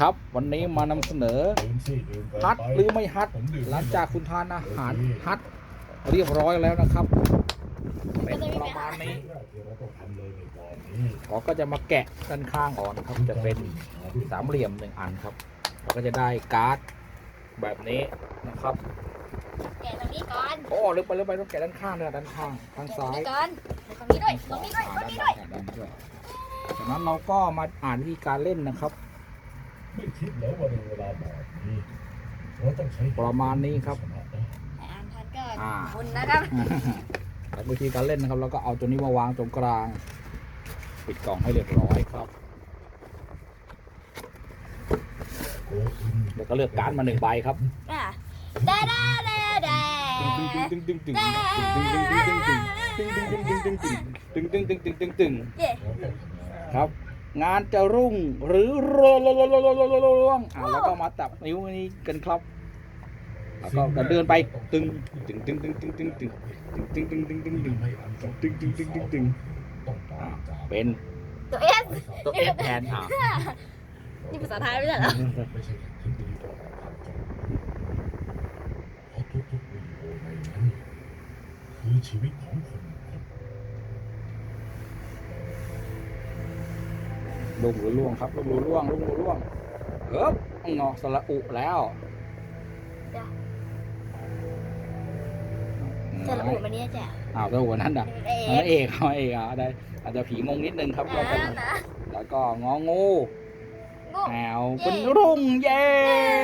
ครับ วันนี้มานำเสนอดื่มสิดื่มเกินฮัทไปหรือไม่ฮัทผมดื่มหลังจากคุณทานอาหารฮัทเรียบร้อยแล้วนะครับเป็นประมาณนี้ที่เราต้องทำเลยในตอนนี้เราก็จะมาแกะด้านข้างอ่อนนะครับจะเป็นสามเหลี่ยมหนึ่งอันครับเราก็จะได้การ์ดแบบนี้นะครับแกะตรงนี้ก่อนโอ้ลึกไปลึกไปต้องแกะด้านข้างด้วยด้านข้างทางแกะตรซ้างยนี้ก่อนตรงนี้ด้วยตรงนี้ด้วยตรงนี้ด้วยอ่าด้านนี้ด้วยจากนั้นเราก็มาอ่านวิธีการเล่นนะครับ ไม่คิดแล้ว่าในเวลาแบบนี้เราต้องใช้ประมาณนี้ครับ แต่อ่านทันก็อ่า บุณนะครับควิธีการเล่นนะครับเราก็เอาตัวนี้มาวางตรงกลาง ปิดกล่องให้เรียบร้อยครับ โกอินแล้วก็เลือกการมาหนึ่งใบครับ อะแดดแดดแดดแดดเย้ ครับเดาต้องทำงานครับ งานจะรุ่งหรือร่วงร่วงอ่าแล้วก็มาตับนิ้วนี้กันครับ แล้วก็เดินไปตึงตึงตึงตึงตึงตึงตึงตึงตึงตึงตึงตึงตึงตึงตึงตึงตึงตึงเป็นตัวเอสตัวเอฟแทนอะนี่ภาษาไทยไม่ใช่หรอทุกๆวิดีโอในนั้นคือชีวิตของคน ลุงหรือล่วงครับลุงหรือล่วงลุงหรือล่วงเอ๊บงอสระอุแล้วจะระบุมันนี้จ้ะอ้าวตัวหัวนั้นอะเอนั่นสเอกเขาเอกอะได้อาจจะผีงงนิดนึงครับก็เป็นนะนะแล้วก็งองูงูแอวเป็นรุ่งเย้คน